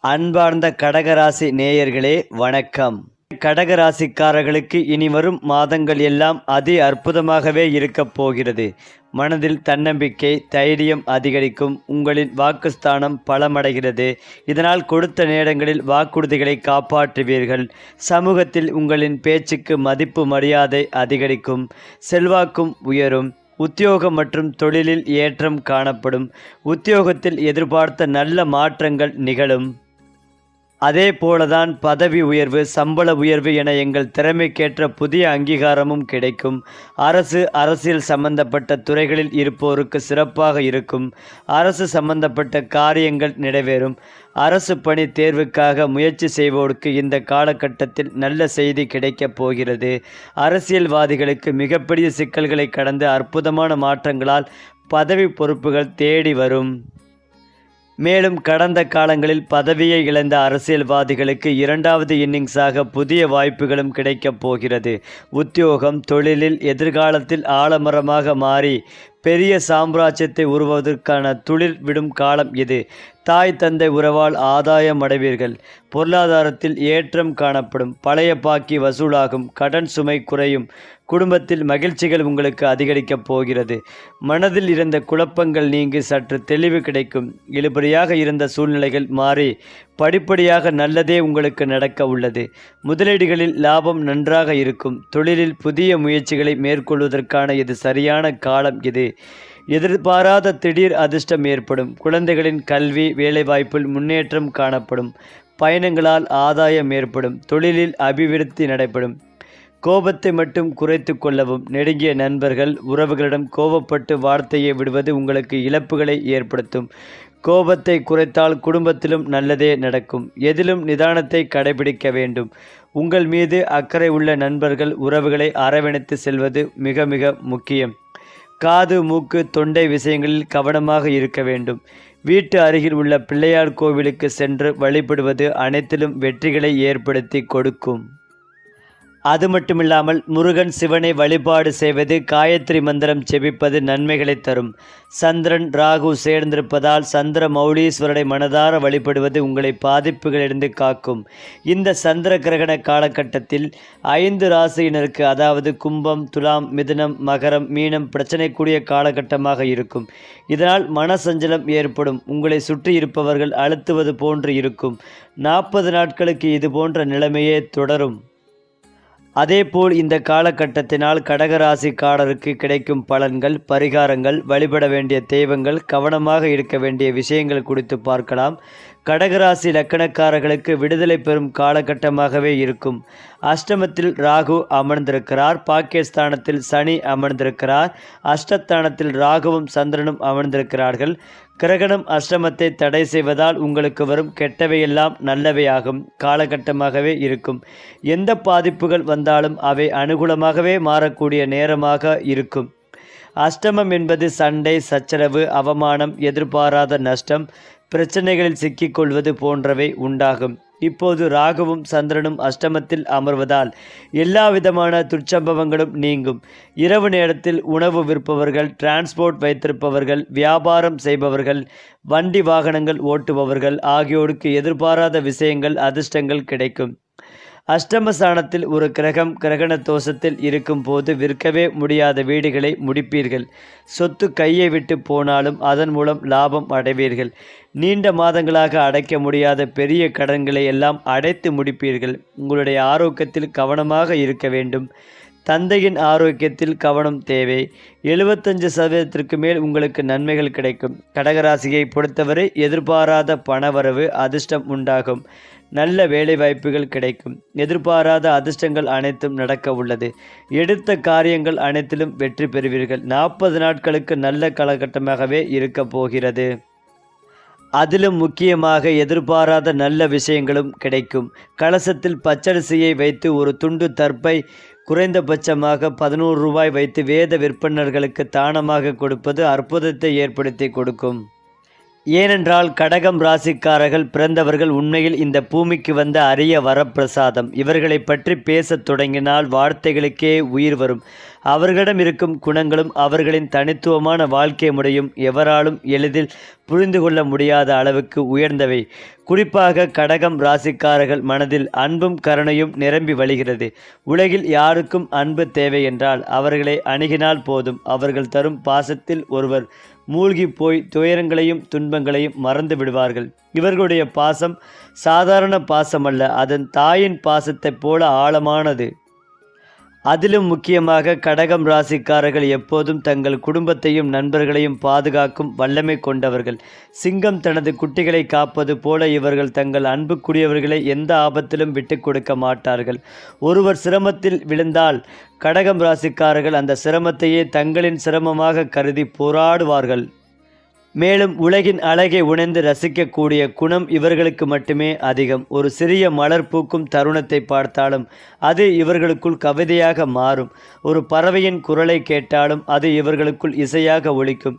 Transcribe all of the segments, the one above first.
அன்பார்ந்த கடகராசி நேயர்களே வணக்கம். கடகராசிக்காரர்களுக்கு இனி வரும் மாதங்கள் எல்லாம் அதி அற்புதமாகவே இருக்கப் போகிறது. மனதில் தன்னம்பிக்கை தைரியம் அதிகரிக்கும். உங்களின் வாக்குஸ்தானம் பலமடைகிறது. இதனால் கொடுத்த நேரங்களில் வாக்குறுதிகளை காப்பாற்றுவீர்கள். சமூகத்தில் உங்களின் பேச்சுக்கு மதிப்பு மரியாதை அதிகரிக்கும். செல்வாக்கும் உயரும். உத்தியோகம் மற்றும் தொழிலில் ஏற்றம் காணப்படும். உத்தியோகத்தில் எதிர்பார்த்த நல்ல மாற்றங்கள் நிகழும். அதே போலதான் பதவி உயர்வு சம்பள உயர்வு என எங்கள் திறமைக்கேற்ற புதிய அங்கீகாரமும் கிடைக்கும். அரசு அரசியல் சம்பந்தப்பட்ட துறைகளில் இருப்போருக்கு சிறப்பாக இருக்கும். அரசு சம்பந்தப்பட்ட காரியங்கள் நிறைவேறும். அரசு பணி தேர்வுக்காக முயற்சி செய்வோருக்கு இந்த காலகட்டத்தில் நல்ல செய்தி கிடைக்கப் போகிறது. அரசியல்வாதிகளுக்கு மிகப்பெரிய சிக்கல்களை கடந்து அற்புதமான மாற்றங்களால் பதவி பொறுப்புகள் தேடி வரும். மேலும் கடந்த காலங்களில் பதவியை இழந்த அரசியல்வாதிகளுக்கு இரண்டாவது இன்னிங்ஸாக புதிய வாய்ப்புகளும் கிடைக்கப் போகிறது. உத்தியோகம் தொழிலில் எதிர்காலத்தில் ஆலமரமாக மாறி பெரிய சாம்ராஜ்யத்தை உருவதற்கான துளிர் விடும் காலம் இது. தாய் தந்தை உறவால் ஆதாயம் அடைவீர்கள். பொருளாதாரத்தில் ஏற்றம் காணப்படும். பழைய பாக்கி வசூலாகும். கடன் சுமை குறையும். குடும்பத்தில் மகிழ்ச்சிகள் உங்களுக்கு அதிகரிக்கப் போகிறது. மனதில் இருந்த குழப்பங்கள் நீங்கி சற்று தெளிவு கிடைக்கும். இழுபடியாக இருந்த சூழ்நிலைகள் மாறி படிப்படியாக நல்லதே உங்களுக்கு நடக்க உள்ளது. முதலீடுகளில் லாபம் நன்றாக இருக்கும். தொழிலில் புதிய முயற்சிகளை மேற்கொள்வதற்கான இது சரியான காலம் இது. எதிர்பாராத திடீர் அதிர்ஷ்டம் ஏற்படும். குழந்தைகளின் கல்வி வேலைவாய்ப்பில் முன்னேற்றம் காணப்படும். பயணங்களால் ஆதாயம் ஏற்படும். தொழிலில் அபிவிருத்தி நடைபெறும். கோபத்தை மட்டும் குறைத்து கொள்ளவும் நெருங்கிய நண்பர்கள் உறவுகளிடம் கோபப்பட்டு வார்த்தையை விடுவது உங்களுக்கு இழப்புகளை ஏற்படுத்தும். கோபத்தை குறைத்தால் குடும்பத்திலும் நல்லதே நடக்கும். எதிலும் நிதானத்தை கடைபிடிக்க வேண்டும். உங்கள் மீது அக்கறை உள்ள நண்பர்கள் உறவுகளை அரவணைத்து செல்வது மிக மிக முக்கியம். காது மூக்கு தொண்டை விஷயங்களில் கவனமாக இருக்க வேண்டும். வீட்டு அருகில் உள்ள பிள்ளையார் கோவிலுக்கு சென்று வழிபடுவது அனைத்திலும் வெற்றிகளை ஏற்படுத்தி கொடுக்கும். அது மட்டுமில்லாமல் முருகன் சிவனை வழிபாடு செய்வது காயத்ரி மந்திரம் செபிப்பது நன்மைகளை தரும். சந்திரன் ராகு சேர்ந்திருப்பதால் சந்திர மௌலீஸ்வரனை மனதார வழிபடுவது உங்களை பாதிப்புகளிலிருந்து காக்கும். இந்த சந்திர கிரகண காலகட்டத்தில் ஐந்து ராசியினருக்கு அதாவது கும்பம் துலாம் மிதுனம் மகரம் மீனம் பிரச்சனைக்கூடிய காலகட்டமாக இருக்கும். இதனால் மனசஞ்சலம் ஏற்படும். உங்களை சுற்றி இருப்பவர்கள் அழுத்துவது போன்று இருக்கும். நாற்பது நாட்களுக்கு இது போன்ற நிலைமையே தொடரும். அதேபோல் இந்த காலகட்டத்தினால் கடகராசிக்காரருக்கு கிடைக்கும் பலன்கள் பரிகாரங்கள் வழிபட வேண்டிய தெய்வங்கள் கவனமாக இருக்க வேண்டிய விஷயங்கள் குறித்து பார்க்கலாம். கடகராசி லக்கணக்காரர்களுக்கு விடுதலை பெறும் காலகட்டமாகவே இருக்கும். அஷ்டமத்தில் ராகு அமர்ந்திருக்கிறார். பாக்கியஸ்தானத்தில் சனி அமர்ந்திருக்கிறார். அஷ்டஸ்தானத்தில் ராகுவும் சந்திரனும் அமர்ந்திருக்கிறார்கள். கிரகணம் அஷ்டமத்தை தடை செய்வதால் உங்களுக்கு வரும் கெட்டவையெல்லாம் நல்லவையாகும் காலகட்டமாகவே இருக்கும். எந்த பாதிப்புகள் வந்தாலும் அவை அனுகூலமாகவே மாறக்கூடிய நேரமாக இருக்கும். அஷ்டமம் என்பது சண்டை சச்சரவு அவமானம் எதிர்பாராத நஷ்டம் பிரச்சனைகளில் சிக்கிக்கொள்வது போன்றவை உண்டாகும். இப்போது ராகுவும் சந்திரனும் அஷ்டமத்தில் அமர்வதால் எல்லா விதமான துச்சம்பவங்களும் நீங்கும். இரவு நேரத்தில் உணவு விற்பவர்கள் டிரான்ஸ்போர்ட் வைத்திருப்பவர்கள் வியாபாரம் செய்பவர்கள் வண்டி வாகனங்கள் ஓட்டுபவர்கள் ஆகியோருக்கு எதிர்பாராத விஷயங்கள் அதிர்ஷ்டங்கள் கிடைக்கும். அஷ்டமஸ்தானத்தில் ஒரு கிரகம் கிரகண தோஷத்தில் இருக்கும் போது விற்கவே முடியாத வீடுகளை முடிப்பீர்கள். சொத்து கையை விட்டு போனாலும் அதன் மூலம் லாபம் அடைவீர்கள். நீண்ட மாதங்களாக அடைக்க முடியாத பெரிய கடன்களை எல்லாம் அடைத்து முடிப்பீர்கள். உங்களுடைய ஆரோக்கியத்தில் கவனமாக இருக்க வேண்டும். தந்தையின் ஆரோக்கியத்தில் கவனம் தேவை. எழுபத்தஞ்சு சதவீதத்திற்கு மேல் உங்களுக்கு நன்மைகள் கிடைக்கும். கடகராசியை பொறுத்தவரை எதிர்பாராத பணவரவு அதிர்ஷ்டம் உண்டாகும். நல்ல வேலைவாய்ப்புகள் கிடைக்கும். எதிர்பாராத அதிர்ஷ்டங்கள் அனைத்தும் நடக்க உள்ளது. எடுத்த காரியங்கள் அனைத்திலும் வெற்றி பெறுவீர்கள். நாற்பது நாட்களுக்கு நல்ல காலகட்டமாகவே இருக்க போகிறது. அதிலும் முக்கியமாக எதிர்பாராத நல்ல விஷயங்களும் கிடைக்கும். கலசத்தில் பச்சரிசியை வைத்து ஒரு துண்டு தற்பை குறைந்தபட்சமாக பதினோரு ரூபாய் வைத்து வேத விற்பனர்களுக்கு தானமாக கொடுப்பது அற்புதத்தை ஏற்படுத்தி கொடுக்கும். ஏனென்றால் கடகம் ராசிக்காரர்கள் பிறந்தவர்கள் உண்மையில் இந்த பூமிக்கு வந்த அரிய வரப்பிரசாதம். இவர்களை பற்றி பேசத் தொடங்கினால் வார்த்தைகளுக்கே உயிர் வரும். அவர்களிடம் இருக்கும் குணங்களும் அவர்களின் தனித்துவமான வாழ்க்கை முறையும் எவராலும் எளிதில் புரிந்து கொள்ள முடியாத அளவுக்கு உயர்ந்தவை. குறிப்பாக கடகம் ராசிக்காரர்கள் மனதில் அன்பும் கருணையும் நிரம்பி வழிகிறது. உலகில் யாருக்கும் அன்பு தேவை என்றால் அவர்களை அணுகினால் போதும். அவர்கள் தரும் பாசத்தில் ஒருவர் மூழ்கி போய் துயரங்களையும் துன்பங்களையும் மறந்து விடுவார்கள். இவர்களுடைய பாசம் சாதாரண பாசமல்ல அதன் தாயின் பாசத்தைப் போல ஆழமானது. அதிலும் முக்கியமாக கடகம் ராசிக்காரர்கள் எப்போதும் தங்கள் குடும்பத்தையும் நண்பர்களையும் பாதுகாக்கும் வல்லமை கொண்டவர்கள். சிங்கம் தனது குட்டிகளை காப்பது போல இவர்கள் தங்கள் அன்புக்குரியவர்களை எந்த ஆபத்திலும் விட்டு கொடுக்க மாட்டார்கள். ஒருவர் சிரமத்தில் விழுந்தால் கடகம் ராசிக்காரர்கள் அந்த சிரமத்தையே தங்களின் சிரமமாக கருதி போராடுவார்கள். மேலும் உலகின் அழகை உணர்ந்து ரசிக்கக்கூடிய குணம் இவர்களுக்கு மட்டுமே அதிகம். ஒரு சிறிய மலர் பூக்கும் தருணத்தை பார்த்தாலும் அது இவர்களுக்குள் கவிதையாக மாறும். ஒரு பறவையின் குரலை கேட்டாலும் அது இவர்களுக்குள் இசையாக ஒழிக்கும்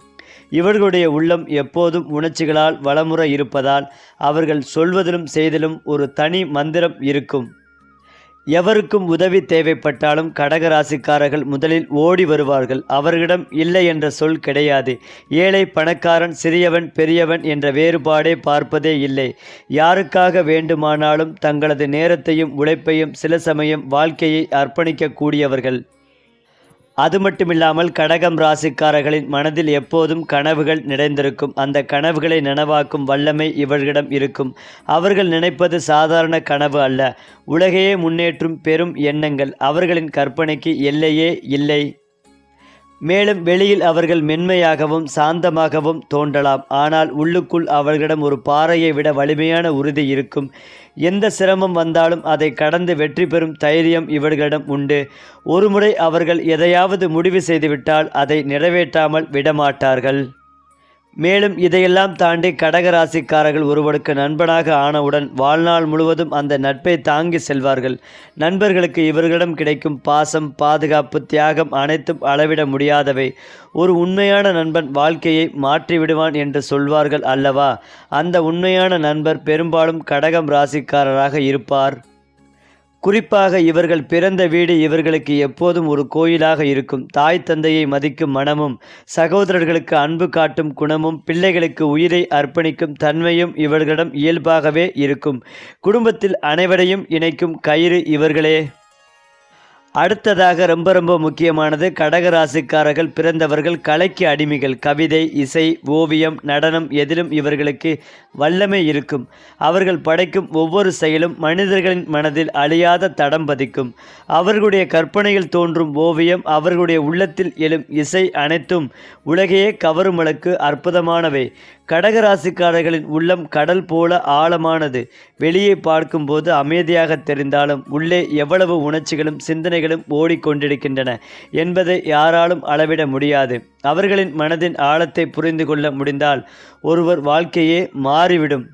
இவர்களுடைய உள்ளம் எப்போதும் உணர்ச்சிகளால் வளமுற இருப்பதால் அவர்கள் சொல்வதிலும் செய்தலும் ஒரு தனி மந்திரம் இருக்கும். எவருக்கும் உதவி தேவைப்பட்டாலும் கடகராசிக்காரர்கள் முதலில் ஓடி வருவார்கள். அவர்களிடம் இல்லை என்ற சொல் கிடையாது. ஏழை பணக்காரன் சிறியவன் பெரியவன் என்ற வேறுபாடே பார்ப்பதே இல்லை. யாருக்காக வேண்டுமானாலும் தங்களது நேரத்தையும் உழைப்பையும் சில சமயம் வாழ்க்கையை அர்ப்பணிக்கக்கூடியவர்கள். அது மட்டுமில்லாமல் கடகம் ராசிக்காரர்களின் மனதில் எப்போதும் கனவுகள் நிறைந்திருக்கும். அந்த கனவுகளை நனவாக்கும் வல்லமை இவர்களிடம் இருக்கும். அவர்கள் நினைப்பது சாதாரண கனவு அல்ல. உலகையே முன்னேற்றும் பெரும் எண்ணங்கள் அவர்களின் கற்பனைக்கு எல்லையே இல்லை. மேலும் வெளியில் அவர்கள் மென்மையாகவும் சாந்தமாகவும் தோன்றலாம். ஆனால் உள்ளுக்குள் அவர்களிடம் ஒரு பாறையை விட வலிமையான உறுதி இருக்கும். எந்த சிரமம் வந்தாலும் அதை கடந்து வெற்றி பெறும் தைரியம் இவர்களிடம் உண்டு. ஒருமுறை அவர்கள் எதையாவது முடிவு செய்துவிட்டால் அதை நிறைவேற்றாமல் விடமாட்டார்கள். மேலும் இதையெல்லாம் தாண்டி கடகராசிக்காரர்கள் ஒருவருக்கு நண்பனாக ஆனவுடன் வாழ்நாள் முழுவதும் அந்த நட்பை தாங்கி செல்வார்கள். நண்பர்களுக்கு இவர்களிடம் கிடைக்கும் பாசம் பாதுகாப்பு தியாகம் அனைத்தும் அளவிட முடியாதவை. ஒரு உண்மையான நண்பன் வாழ்க்கையை மாற்றிவிடுவான் என்று சொல்வார்கள் அல்லவா? அந்த உண்மையான நண்பர் பெரும்பாலும் கடகம் ராசிக்காரராக இருப்பார். குறிப்பாக இவர்கள் பிறந்த வீடு இவர்களுக்கு எப்போதும் ஒரு கோயிலாக இருக்கும். தாய் தந்தையை மதிக்கும் மனமும் சகோதரர்களுக்கு அன்பு காட்டும் குணமும் பிள்ளைகளுக்கு உயிரை அர்ப்பணிக்கும் தன்மையும் இவர்களிடம் இயல்பாகவே இருக்கும். குடும்பத்தில் அனைவரையும் இணைக்கும் கயிறு இவர்களே. அடுத்ததாக ரொம்ப ரொம்ப முக்கியமானது கடகராசிக்காரர்கள் பிறந்தவர்கள் கலைக்கு அடிமைகள் கவிதை இசை ஓவியம் நடனம் எதிலும் இவர்களுக்கு வல்லமை இருக்கும். அவர்கள் படைக்கும் ஒவ்வொரு செயலும் மனிதர்களின் மனதில் அழியாத தடம் பதிக்கும். அவர்களுடைய கற்பனையில் தோன்றும் ஓவியம் அவர்களுடைய உள்ளத்தில் எழும் இசை அனைத்தும் உலகையே கவரும் அளவுக்கு அற்புதமானவை. கடகராசிக்காரர்களின் உள்ளம் கடல் போல ஆழமானது. வெளியே பார்க்கும்போது அமைதியாக தெரிந்தாலும் உள்ளே எவ்வளவு உணர்ச்சிகளும் சிந்தனைகளும் ஓடிக்கொண்டிருக்கின்றன என்பதை யாராலும் அளவிட முடியாது. அவர்களின் மனதின் ஆழத்தை புரிந்து கொள்ள முடிந்தால் ஒருவர் வாழ்க்கையே மாறிவிடும்.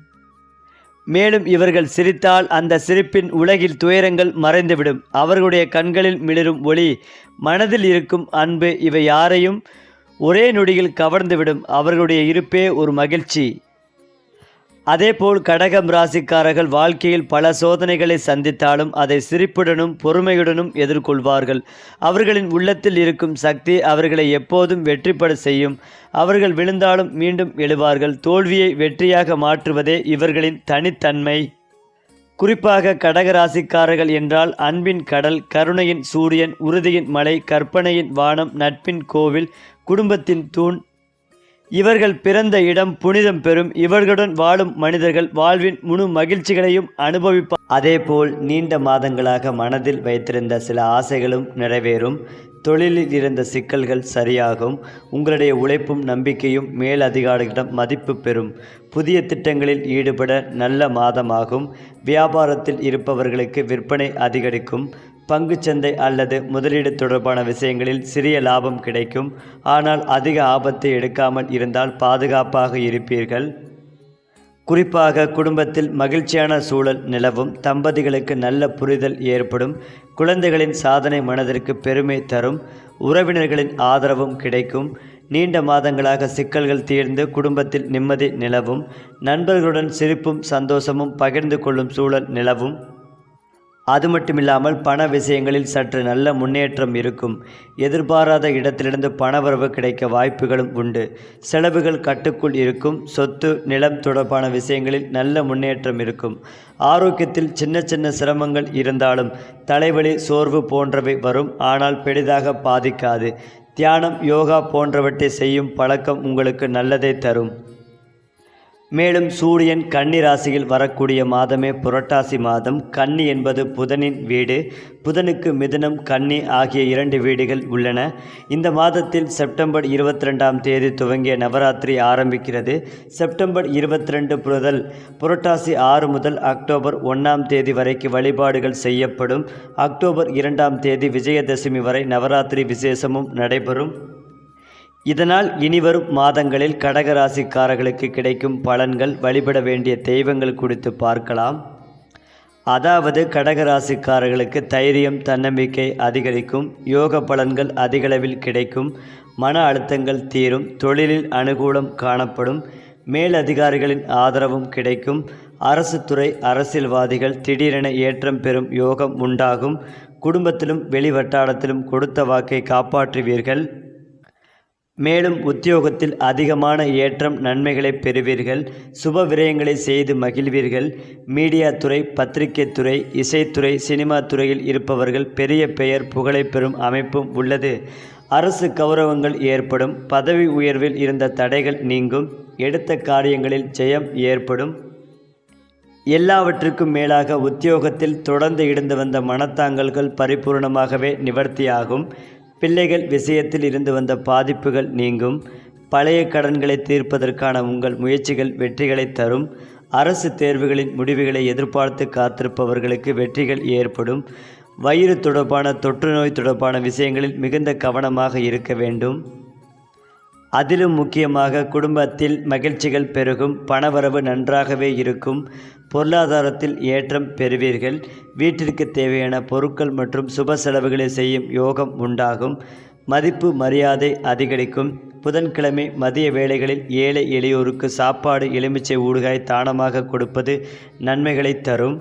மேலும் இவர்கள் சிரித்தால் அந்த சிரிப்பின் உலகில் துயரங்கள் மறைந்துவிடும். அவர்களுடைய கண்களில் மிளிரும் ஒளி மனதில் இருக்கும் அன்பு இவை யாரையும் ஒரே நொடியில் கவர்ந்துவிடும் அவர்களுடைய இருப்பே ஒரு மகிழ்ச்சி. அதேபோல் கடகம் ராசிக்காரர்கள் வாழ்க்கையில் பல சோதனைகளை சந்தித்தாலும் அதை சிரிப்புடனும் பொறுமையுடனும் எதிர்கொள்வார்கள். அவர்களின் உள்ளத்தில் இருக்கும் சக்தி அவர்களை எப்போதும் வெற்றிப்பட செய்யும். அவர்கள் விழுந்தாலும் மீண்டும் எழுவார்கள். தோல்வியை வெற்றியாக மாற்றுவதே இவர்களின் தனித்தன்மை. குறிப்பாக கடகராசிக்காரர்கள் என்றால் அன்பின் கடல் கருணையின் சூரியன் உறுதியின் மலை கற்பனையின் வானம் நட்பின் கோவில் குடும்பத்தின் தூண். இவர்கள் பிறந்த இடம் புனிதம் பெறும். இவர்களுடன் வாழும் மனிதர்கள் வாழ்வின் முழு மகிழ்ச்சிகளையும் அனுபவிப்பார். அதேபோல் நீண்ட மாதங்களாக மனதில் வைத்திருந்த சில ஆசைகளும் நிறைவேறும். தொழிலில் இருந்த சிக்கல்கள் சரியாகும். உங்களுடைய உழைப்பும் நம்பிக்கையும் மேலதிகாரிகளிடம் மதிப்பு பெறும். புதிய திட்டங்களில் ஈடுபட நல்ல மாதமாகும். வியாபாரத்தில் இருப்பவர்களுக்கு விற்பனை அதிகரிக்கும். பங்குச்சந்தை அல்லது முதலீடு தொடர்பான விஷயங்களில் சிறிய லாபம் கிடைக்கும். ஆனால் அதிக ஆபத்தை எடுக்காமல் இருந்தால் பாதுகாப்பாக இருப்பீர்கள். குறிப்பாக குடும்பத்தில் மகிழ்ச்சியான சூழல் நிலவும். தம்பதிகளுக்கு நல்ல புரிதல் ஏற்படும். குழந்தைகளின் சாதனை மனதிற்கு பெருமை தரும். உறவினர்களின் ஆதரவும் கிடைக்கும். நீண்ட மாதங்களாக சிக்கல்கள் தீர்ந்து குடும்பத்தில் நிம்மதி நிலவும். நண்பர்களுடன் சிரிப்பும் சந்தோஷமும் பகிர்ந்து கொள்ளும் சூழல் நிலவும். அது மட்டும் இல்லாமல் பண விஷயங்களில் சற்று நல்ல முன்னேற்றம் இருக்கும். எதிர்பாராத இடத்திலிருந்து பணவரவு கிடைக்க வாய்ப்புகளும் உண்டு. செலவுகள் கட்டுக்குள் இருக்கும். சொத்து நிலம் தொடர்பான விஷயங்களில் நல்ல முன்னேற்றம் இருக்கும். ஆரோக்கியத்தில் சின்ன சின்ன சிரமங்கள் இருந்தாலும் தலைவலி சோர்வு போன்றவை வரும். ஆனால் பெரிதாக பாதிக்காது. தியானம் யோகா போன்றவற்றை செய்யும் பழக்கம் உங்களுக்கு நல்லதை தரும். மேலும் சூரியன் கன்னி ராசியில் வரக்கூடிய மாதமே புரட்டாசி மாதம். கன்னி என்பது புதனின் வீடு. புதனுக்கு மிதுனம் கன்னி ஆகிய இரண்டு வீடுகள் உள்ளன. இந்த மாதத்தில் செப்டம்பர் இருபத்தி ரெண்டாம் தேதி துவங்கிய நவராத்திரி ஆரம்பிக்கிறது. செப்டம்பர் இருபத்தி ரெண்டு முதல் புரட்டாசி ஆறு முதல் அக்டோபர் ஒன்றாம் தேதி வரைக்கு வழிபாடுகள் செய்யப்படும். அக்டோபர் இரண்டாம் தேதி விஜயதசமி வரை நவராத்திரி விசேஷமும் நடைபெறும். இதனால் இனிவரும் மாதங்களில் கடகராசிக்காரர்களுக்கு கிடைக்கும் பலன்கள் வழிபட வேண்டிய தெய்வங்கள் குறித்து பார்க்கலாம். அதாவது கடகராசிக்காரர்களுக்கு தைரியம் தன்னம்பிக்கை அதிகரிக்கும் யோக பலன்கள் அதிகளவில் கிடைக்கும் மன அழுத்தங்கள் தீரும் தொழிலில் அனுகூலம் காணப்படும் மேலதிகாரிகளின் ஆதரவும் கிடைக்கும் அரசு துறை அரசியல்வாதிகள் திடீரென ஏற்றம் பெறும் யோகம் உண்டாகும் குடும்பத்திலும் வெளிவட்டாரத்திலும் கொடுத்த வாக்கை காப்பாற்றுவீர்கள். மேலும் உத்தியோகத்தில் அதிகமான ஏற்றம் நன்மைகளை பெறுவீர்கள். சுப விரயங்களை செய்து மகிழ்வீர்கள். மீடியா துறை பத்திரிகை துறை இசைத்துறை சினிமா துறையில் இருப்பவர்கள் பெரிய பெயர் புகழை பெறும் அமைப்பும் உள்ளது. அரசு கௌரவங்கள் ஏற்படும். பதவி உயர்வில் இருந்த தடைகள் நீங்கும். எடுத்த காரியங்களில் ஜெயம் ஏற்படும். எல்லாவற்றுக்கும் மேலாக உத்தியோகத்தில் தொடர்ந்து இருந்து வந்த மனத்தாங்கல்கள் பரிபூர்ணமாகவே நிவர்த்தியாகும். பிள்ளைகள் விஷயத்தில் இருந்து வந்த பாதிப்புகள் நீங்கும். பழைய கடன்களை தீர்ப்பதற்கான உங்கள் முயற்சிகள் வெற்றிகளை தரும். அரசு தேர்வுகளின் முடிவுகளை எதிர்பார்த்து காத்திருப்பவர்களுக்கு வெற்றிகள் ஏற்படும். வயிறு தொடர்பான தொற்று நோய் தொடர்பான விஷயங்களில் மிகுந்த கவனமாக இருக்க வேண்டும். அதிலும் முக்கியமாக குடும்பத்தில் மகிழ்ச்சிகள் பெருகும் பணவரவு நன்றாகவே இருக்கும் பொருளாதாரத்தில் ஏற்றம் பெறுவீர்கள் வீட்டிற்கு தேவையான பொருட்கள் மற்றும் சுப செலவுகளை செய்யும் யோகம் உண்டாகும் மதிப்பு மரியாதை அதிகரிக்கும் புதன்கிழமை மதிய வேளைகளில் ஏழை எளியோருக்கு சாப்பாடு எலுமிச்சை ஊடுகாய் தானமாக கொடுப்பது நன்மைகளை தரும்.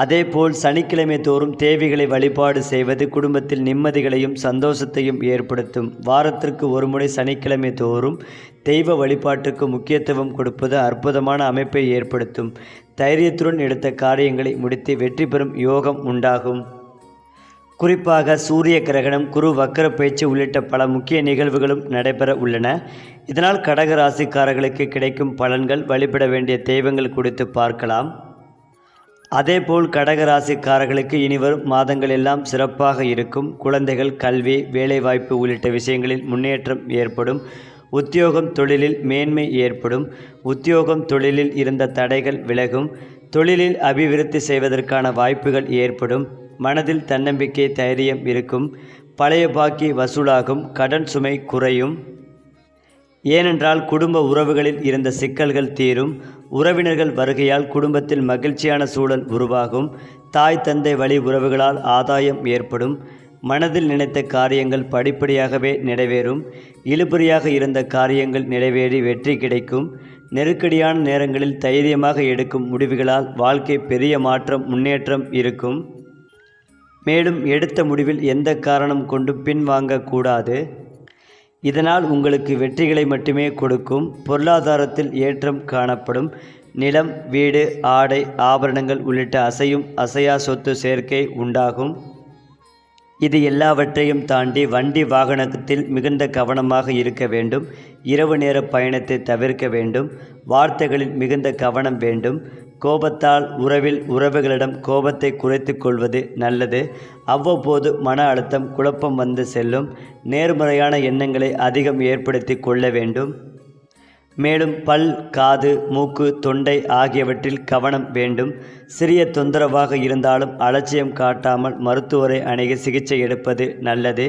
அதேபோல் சனிக்கிழமை தோறும் தேவிகளை வழிபாடு செய்வது குடும்பத்தில் நிம்மதிகளையும் சந்தோஷத்தையும் ஏற்படுத்தும். வாரத்திற்கு ஒருமுறை சனிக்கிழமை தோறும் தெய்வ வழிபாட்டுக்கு முக்கியத்துவம் கொடுப்பது அற்புதமான அமைப்பை ஏற்படுத்தும். தைரியத்துடன் எடுத்த காரியங்களை முடித்து வெற்றி பெறும் யோகம் உண்டாகும். குறிப்பாக சூரிய கிரகணம் குரு வக்கர பயிற்சி உள்ளிட்ட பல முக்கிய நிகழ்வுகளும் நடைபெற உள்ளன. இதனால் கடக ராசிக்காரர்களுக்கு கிடைக்கும் பலன்கள் வழிபட வேண்டிய தெய்வங்கள் குறித்து பார்க்கலாம். அதேபோல் கடகராசிக்காரர்களுக்கு இனிவரும் மாதங்கள் எல்லாம் சிறப்பாக இருக்கும். குழந்தைகள் கல்வி வேலைவாய்ப்பு உள்ளிட்ட விஷயங்களில் முன்னேற்றம் ஏற்படும். உத்தியோகம் தொழிலில் மேன்மை ஏற்படும். உத்தியோகம் தொழிலில் இருந்த தடைகள் விலகும். தொழிலில் அபிவிருத்தி செய்வதற்கான வாய்ப்புகள் ஏற்படும். மனதில் தன்னம்பிக்கை தைரியம் இருக்கும். பழைய பாக்கி வசூலாகும். கடன் சுமை குறையும். ஏனென்றால் குடும்ப உறவுகளில் இருந்த சிக்கல்கள் தீரும். உறவினர்கள் வருகையால் குடும்பத்தில் மகிழ்ச்சியான சூழல் உருவாகும். தாய் தந்தை வழி உறவுகளால் ஆதாயம் ஏற்படும். மனதில் நினைத்த காரியங்கள் படிப்படியாகவே நிறைவேறும். இழுபறியாக இருந்த காரியங்கள் நிறைவேறி வெற்றி கிடைக்கும். நெருக்கடியான நேரங்களில் தைரியமாக எடுக்கும் முடிவுகளால் வாழ்க்கை பெரிய மாற்றம் முன்னேற்றம் இருக்கும். மேலும் எடுத்த முடிவில் எந்த காரணம் கொண்டு பின்வாங்கக்கூடாது இதனால் உங்களுக்கு வெற்றிகளை மட்டுமே கொடுக்கும். பொருளாதாரத்தில் ஏற்றம் காணப்படும். நிலம் வீடு ஆடை ஆபரணங்கள் உள்ளிட்ட அசையும் அசையா சொத்து சேர்க்கை உண்டாகும். இது எல்லாவற்றையும் தாண்டி வண்டி வாகனத்தில் மிகுந்த கவனமாக இருக்க வேண்டும். இரவு நேர பயணத்தை தவிர்க்க வேண்டும். வார்த்தைகளில் மிகுந்த கவனம் வேண்டும். கோபத்தால் உறவில் உறவுகளிடம் கோபத்தை குறைத்து கொள்வது நல்லது. அவ்வப்போது மன அழுத்தம் குழப்பம் வந்து செல்லும். நேர்மறையான எண்ணங்களை அதிகம் ஏற்படுத்தி கொள்ள வேண்டும். மேலும் பல் காது மூக்கு தொண்டை ஆகியவற்றில் கவனம் வேண்டும். சிறிய தொந்தரவாக இருந்தாலும் அலட்சியம் காட்டாமல் மருத்துவரை அணுகி சிகிச்சை எடுப்பது நல்லது.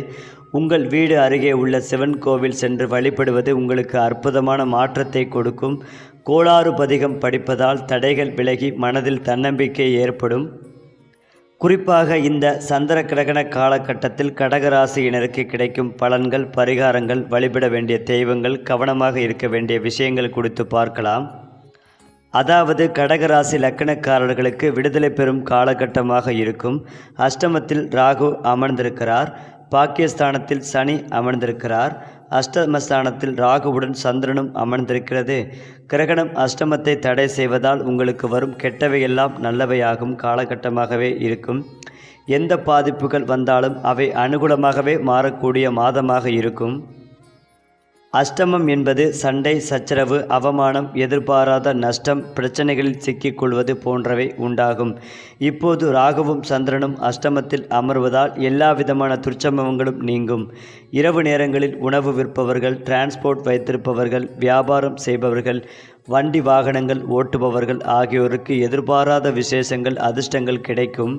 உங்கள் வீடு அருகே உள்ள சிவன் கோவில் சென்று வழிபடுவது உங்களுக்கு அற்புதமான மாற்றத்தை கொடுக்கும். கோளாறு பதிகம் படிப்பதால் தடைகள் விலகி மனதில் தன்னம்பிக்கை ஏற்படும். குறிப்பாக இந்த சந்திர கிரகண காலகட்டத்தில் கடகராசியினருக்கு கிடைக்கும் பலன்கள் பரிகாரங்கள் வழிபட வேண்டிய தெய்வங்கள் கவனமாக இருக்க வேண்டிய விஷயங்கள் குறித்து பார்க்கலாம். அதாவது கடகராசி லக்கணக்காரர்களுக்கு விடுதலை பெறும் காலகட்டமாக இருக்கும். அஷ்டமத்தில் ராகு அமர்ந்திருக்கிறார். பாக்கியஸ்தானத்தில் சனி அமர்ந்திருக்கிறார். அஷ்டமஸ்தானத்தில் ராகுவுடன் சந்திரனும் அமர்ந்திருக்கிறது. கிரகணம் அஷ்டமத்தை தடை செய்வதால் உங்களுக்கு வரும் கெட்டவையெல்லாம் நல்லவையாகும் காலகட்டமாகவே இருக்கும். எந்த பாதிப்புகள் வந்தாலும் அவை அனுகூலமாகவே மாறக்கூடிய மாதமாக இருக்கும். அஷ்டமம் என்பது சண்டை சச்சரவு அவமானம் எதிர்பாராத நஷ்டம் பிரச்சனைகளில் சிக்கிக்கொள்வது போன்றவை உண்டாகும். இப்போது ராகுவும் சந்திரனும் அஷ்டமத்தில் அமர்வதால் எல்லா விதமான துர்ச்சம்பவங்களும் நீங்கும். இரவு நேரங்களில் உணவு விற்பவர்கள் டிரான்ஸ்போர்ட் வைத்திருப்பவர்கள் வியாபாரம் செய்பவர்கள் வண்டி வாகனங்கள் ஓட்டுபவர்கள் ஆகியோருக்கு எதிர்பாராத விசேஷங்கள் அதிர்ஷ்டங்கள் கிடைக்கும்.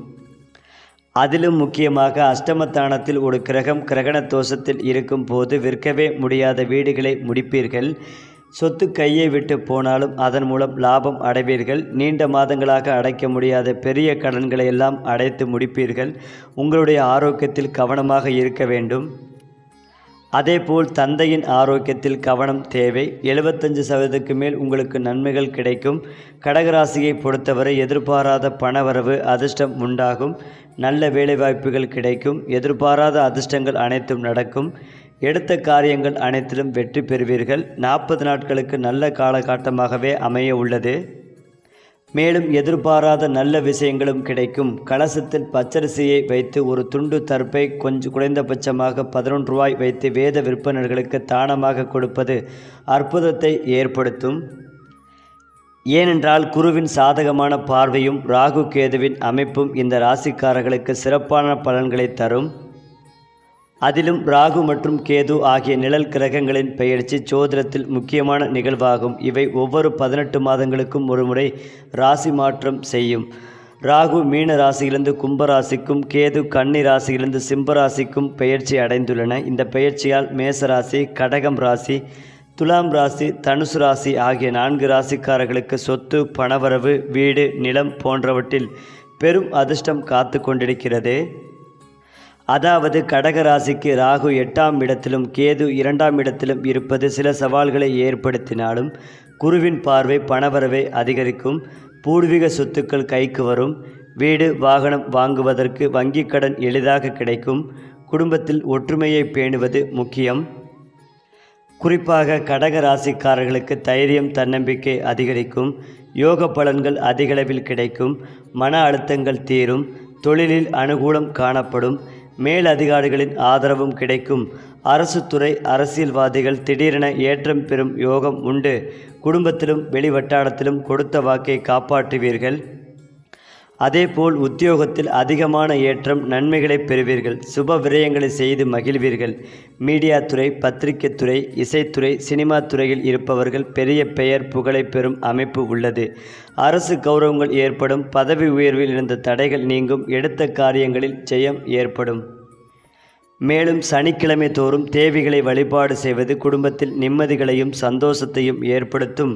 அதிலும் முக்கியமாக அஷ்டமத்தானத்தில் ஒரு கிரகம் கிரகண தோஷத்தில் இருக்கும் போது விற்கவே முடியாத வீடுகளை முடிப்பீர்கள். சொத்து கையை விட்டு போனாலும் அதன் மூலம் லாபம் அடைவீர்கள். நீண்ட மாதங்களாக அடைக்க முடியாத பெரிய கடன்களை எல்லாம் அடைத்து முடிப்பீர்கள். உங்களுடைய ஆரோக்கியத்தில் கவனமாக இருக்க வேண்டும். அதேபோல் தந்தையின் ஆரோக்கியத்தில் கவனம் தேவை. எழுபத்தஞ்சு சதவீதத்துக்கு மேல் உங்களுக்கு நன்மைகள் கிடைக்கும். கடகராசியை பொறுத்தவரை எதிர்பாராத பணவரவு அதிர்ஷ்டம் உண்டாகும். நல்ல வேலைவாய்ப்புகள் கிடைக்கும். எதிர்பாராத அதிர்ஷ்டங்கள் அனைத்தும் நடக்கும். எடுத்த காரியங்கள் அனைத்திலும் வெற்றி பெறுவீர்கள். நாற்பது நாட்களுக்கு நல்ல காலகட்டமாகவே அமைய உள்ளது. மேலும் எதிர்பாராத நல்ல விஷயங்களும் கிடைக்கும். கலசத்தில் பச்சரிசியை வைத்து ஒரு துண்டு தர்ப்பை கொஞ்சம் குறைந்தபட்சமாக பதினொன்று ரூபாய் வைத்து வேத விற்பனர்களுக்கு தானமாக கொடுப்பது அற்புதத்தை ஏற்படுத்தும். ஏனென்றால் குருவின் சாதகமான பார்வையும் ராகு கேதுவின் அமைப்பும் இந்த ராசிக்காரர்களுக்கு சிறப்பான பலன்களை தரும். அதிலும் ராகு மற்றும் கேது ஆகிய நிழல் கிரகங்களின் பெயர்ச்சி ஜோதிடத்தில் முக்கியமான நிகழ்வாகும். இவை ஒவ்வொரு பதினெட்டு மாதங்களுக்கும் ஒருமுறை ராசி மாற்றம் செய்யும். ராகு மீன ராசியிலிருந்து கும்பராசிக்கும் கேது கன்னி ராசியிலிருந்து சிம்பராசிக்கும் பெயர்ச்சி அடைந்துள்ளன. இந்த பெயர்ச்சியால் மேசராசி கடகம் ராசி துலாம் ராசி தனுசு ராசி ஆகிய நான்கு ராசிக்காரர்களுக்கு சொத்து பணவரவு வீடு நிலம் போன்றவற்றில் பெரும் அதிர்ஷ்டம் காத்து கொண்டிருக்கிறது. அதாவது கடக ராசிக்கு ராகு எட்டாம் இடத்திலும் கேது இரண்டாம் இடத்திலும் இருப்பது சில சவால்களை ஏற்படுத்தினாலும் குருவின் பார்வை பணவரவை அதிகரிக்கும் பூர்வீக சொத்துக்கள் கைக்கு வரும் வீடு வாகனம் வாங்குவதற்கு வங்கிக் கடன் எளிதாக கிடைக்கும் குடும்பத்தில் ஒற்றுமையை பேணுவது முக்கியம். குறிப்பாக கடக ராசிக்காரர்களுக்கு தைரியம் தன்னம்பிக்கை அதிகரிக்கும் யோக பலன்கள் அதிகளவில் கிடைக்கும் மன அழுத்தங்கள் தீரும் தொழிலில் அனுகூலம் காணப்படும் மேலதிகாரிகளின் ஆதரவும் கிடைக்கும். அரசு துறை அரசியல்வாதிகள் திடீரென ஏற்றம் பெறும் யோகம் உண்டு. குடும்பத்திலும் வெளிவட்டாரத்திலும் கொடுத்த வாக்கை காப்பாற்றுவீர்கள். அதேபோல் உத்தியோகத்தில் அதிகமான ஏற்றம் நன்மைகளை பெறுவீர்கள். சுப விரயங்களை செய்து மகிழ்வீர்கள். மீடியா துறை பத்திரிகை துறை இசைத்துறை சினிமா துறையில் இருப்பவர்கள் பெரிய பெயர் புகழை பெறும் அமைப்பு உள்ளது. அரசு கௌரவங்கள் ஏற்படும் பதவி உயர்வில் இருந்த தடைகள் நீங்கும் எடுத்த காரியங்களில் ஜெயம் ஏற்படும். மேலும் சனிக்கிழமை தோறும் தேவிகளை வழிபாடு செய்வது குடும்பத்தில் நிம்மதிகளையும் சந்தோஷத்தையும் ஏற்படுத்தும்.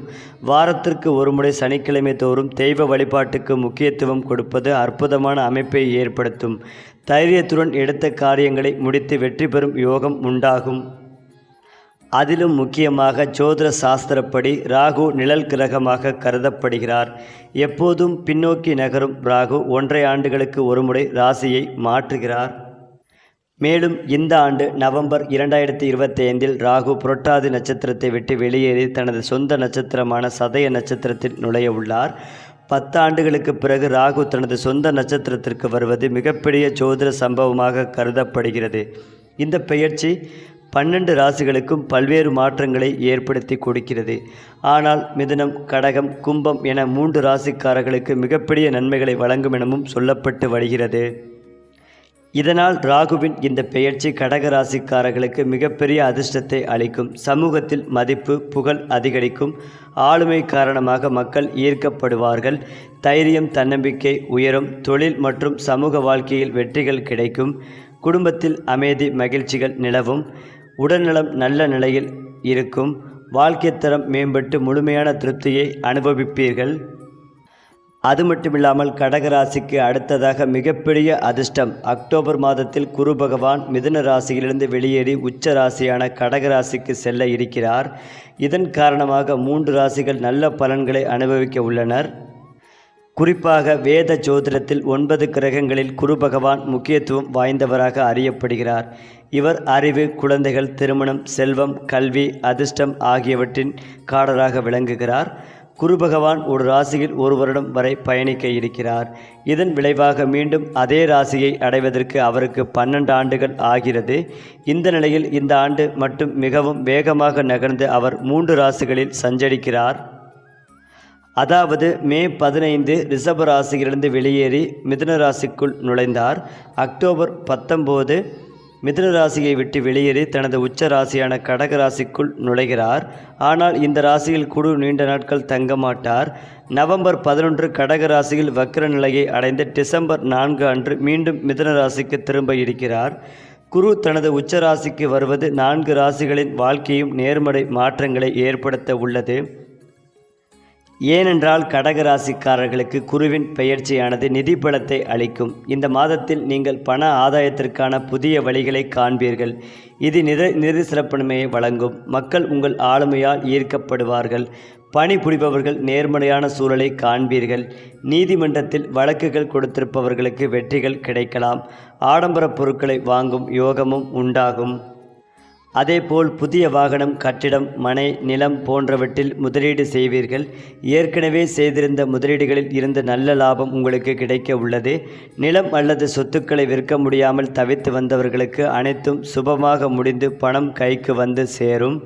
வாரத்திற்கு ஒருமுறை சனிக்கிழமை தோறும் தெய்வ வழிபாட்டுக்கு முக்கியத்துவம் கொடுப்பது அற்புதமான அமைப்பை ஏற்படுத்தும். தைரியத்துடன் எடுத்த காரியங்களை முடித்து வெற்றி பெறும் யோகம் உண்டாகும். அதிலும் முக்கியமாக ஜோதிர சாஸ்திரப்படி ராகு நிழல் கிரகமாக கருதப்படுகிறார். எப்போதும் பின்னோக்கி நகரும் ராகு ஒன்றை ஆண்டுகளுக்கு ஒருமுறை ராசியை மாற்றுகிறார். மேலும் இந்த ஆண்டு நவம்பர் இரண்டாயிரத்தி இருபத்தி ஐந்தில் ராகு புரட்டாதி நட்சத்திரத்தை விட்டு வெளியேறி தனது சொந்த நட்சத்திரமான சதய நட்சத்திரத்தில் நுழைய உள்ளார். பத்தாண்டுகளுக்கு பிறகு ராகு தனது சொந்த நட்சத்திரத்திற்கு வருவது மிகப்பெரிய ஜோதிட சம்பவமாக கருதப்படுகிறது. இந்த பெயர்ச்சி பன்னெண்டு ராசிகளுக்கும் பல்வேறு மாற்றங்களை ஏற்படுத்தி கொடுக்கிறது. ஆனால் மிதுனம் கடகம் கும்பம் என மூன்று ராசிக்காரர்களுக்கு மிகப்பெரிய நன்மைகளை வழங்கும் எனவும் சொல்லப்பட்டு வருகிறது. இதனால் ராகுவின் இந்த பெயர்ச்சி கடக ராசிக்காரர்களுக்கு மிகப்பெரிய அதிர்ஷ்டத்தை அளிக்கும். சமூகத்தில் மதிப்பு புகழ் அதிகரிக்கும். ஆளுமை காரணமாக மக்கள் ஈர்க்கப்படுவார்கள். தைரியம் தன்னம்பிக்கை உயரும். தொழில் மற்றும் சமூக வாழ்க்கையில் வெற்றிகள் கிடைக்கும். குடும்பத்தில் அமைதி மகிழ்ச்சிகள் நிலவும். உடல்நலம் நல்ல நிலையில் இருக்கும். வாழ்க்கை தரம் மேம்பட்டு முழுமையான திருப்தியை அனுபவிப்பீர்கள். அது மட்டுமில்லாமல் கடகராசிக்கு அடுத்ததாக மிகப்பெரிய அதிர்ஷ்டம். அக்டோபர் மாதத்தில் குரு பகவான் மிதுன ராசியிலிருந்து வெளியேறி உச்ச ராசியான கடகராசிக்கு செல்ல இருக்கிறார். இதன் காரணமாக மூன்று ராசிகள் நல்ல பலன்களை அனுபவிக்க உள்ளனர். குறிப்பாக வேத ஜோதிடத்தில் ஒன்பது கிரகங்களில் குரு பகவான் முக்கியத்துவம் வாய்ந்தவராக அறியப்படுகிறார். இவர் அறிவு குழந்தைகள் திருமணம் செல்வம் கல்வி அதிர்ஷ்டம் ஆகியவற்றின் காடராக விளங்குகிறார். குரு பகவான் ஒரு ராசியில் ஒரு வருடம் வரை பயணிக்க இருக்கிறார். இதன் விளைவாக மீண்டும் அதே ராசியை அடைவதற்கு அவருக்கு பன்னெண்டு ஆண்டுகள் ஆகிறது. இந்த நிலையில் இந்த ஆண்டு மட்டும் மிகவும் வேகமாக நகர்ந்து அவர் மூன்று ராசிகளில் சஞ்சரிக்கிறார். அதாவது மே பதினைந்து ரிஷப ராசியிலிருந்து வெளியேறி மிதுன ராசிக்குள் நுழைந்தார். அக்டோபர் பத்தொம்போது மிதுன ராசியை விட்டு வெளியேறி தனது உச்ச ராசியான கடக ராசிக்குள் நுழைகிறார். ஆனால் இந்த ராசியில் குரு நீண்ட நாட்கள் தங்க மாட்டார். நவம்பர் பதினொன்று கடக ராசியில் வக்ர நிலையை அடைந்து டிசம்பர் நான்கு அன்று மீண்டும் மிதுன ராசிக்கு திரும்ப இருக்கிறார். குரு தனது உச்ச ராசிக்கு வருவது நான்கு ராசிகளின் வாழ்க்கையும் நேர்மறை மாற்றங்களை ஏற்படுத்த உள்ளது. ஏனென்றால் கடகராசிக்காரர்களுக்கு குருவின் பெயர்ச்சியானது நிதி பலத்தை அளிக்கும். இந்த மாதத்தில் நீங்கள் பண ஆதாயத்திற்கான புதிய வழிகளை காண்பீர்கள். இது நித நிதி சிறப்பின்மையை வழங்கும். மக்கள் உங்கள் ஆளுமையால் ஈர்க்கப்படுவார்கள். பணிபுரிபவர்கள் நேர்மறையான சூழலை காண்பீர்கள். நீதிமன்றத்தில் வழக்குகள் கொடுத்திருப்பவர்களுக்கு வெற்றிகள் கிடைக்கலாம். ஆடம்பர பொருட்களை வாங்கும் யோகமும் உண்டாகும். அதேபோல் புதிய வாகனம் கட்டிடம் மனை நிலம் போன்றவற்றில் முதலீடு செய்வீர்கள். ஏற்கனவே செய்திருந்த முதலீடுகளில் இருந்து நல்ல லாபம் உங்களுக்கு கிடைக்க உள்ளது. நிலம் அல்லது சொத்துக்களை விற்க முடியாமல் தவித்து வந்தவர்களுக்கு அனைத்தும் சுபமாக முடிந்து பணம் கைக்கு வந்து சேரும்.